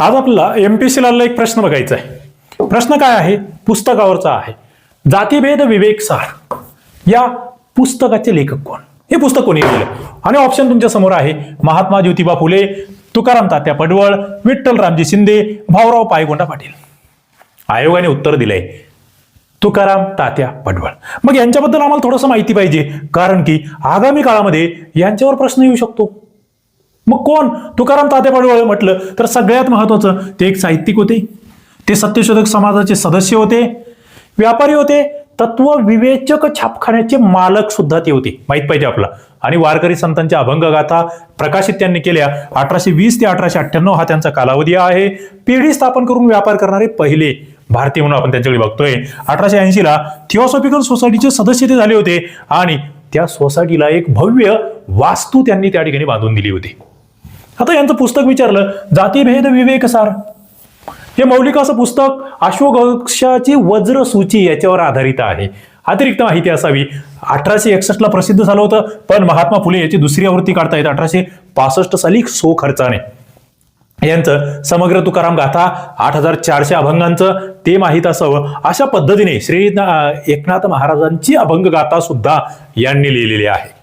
आज आपल्याला M P C ला एक प्रश्न बघायचा आहे. प्रश्न काय आहे? पुस्तकावरचा आहे. जातीभेद विवेक सार. या पुस्तकाचे लेखक कोण? हे पुस्तक कोणी लिहिलं आणि ऑप्शन तुमच्यासमोर आहे. महात्मा ज्योतिबा फुले तुकाराम तात्या पडवळ विठ्ठल रामजी शिंदे भाऊराव पायगोंडा पाटील. आयोगाने उत्तर दिलंय. तुकाराम तात्या पडवळ. मग यांच्याबद्दल आम्हाला थोडंसं माहिती पाहिजे. कारण की आगामी काळामध्ये यांच्यावर प्रश्न येऊ शकतो. मग कोण? तुकाराम तात्या पडवळ म्हटलं. तर सगळ्यात महत्वाचं ते एक साहित्यिक होते. ते सत्यशोधक समाजाचे सदस्य होते. व्यापारी होते. तत्व विवेचक छापखान्याचे मालक सुद्धा ते होते. माहीत पाहिजे आपला. आणि वारकरी संतांच्या अभंग गाथा प्रकाशित त्यांनी केल्या. अठराशे वीस ते अठराशे अठ्ठ्याण्णव हा त्यांचा कालावधी आहे. पिढी स्थापन करून व्यापार करणारे पहिले भारतीय म्हणून आपण त्यांच्याकडे बघतोय. अठराशे ऐंशीला थिओसॉफिकल सोसायटीचे सदस्य ते झाले होते. आणि त्या सोसायटीला एक भव्य वास्तू त्यांनी त्या ठिकाणी बांधून दिली होती. आता यांचं पुस्तक विचारलं जातीभेद विवेकसार हे मौलिक असं पुस्तक अश्वघोषाची वज्र सूची याच्यावर आधारित आहे. अतिरिक्त माहिती असावी. अठराशे एकसष्टला प्रसिद्ध झालं होतं पण महात्मा फुले याची दुसरी आवृत्ती काढता येत अठराशे पासष्ट साली सो खर्चाने. यांचं समग्र तुकाराम गाथा आठ हजार चारशे अभंगांचं ते माहीत असावं. अशा पद्धतीने श्री एकनाथ महाराजांची अभंग गाथा सुद्धा यांनी लिहिलेली आहे.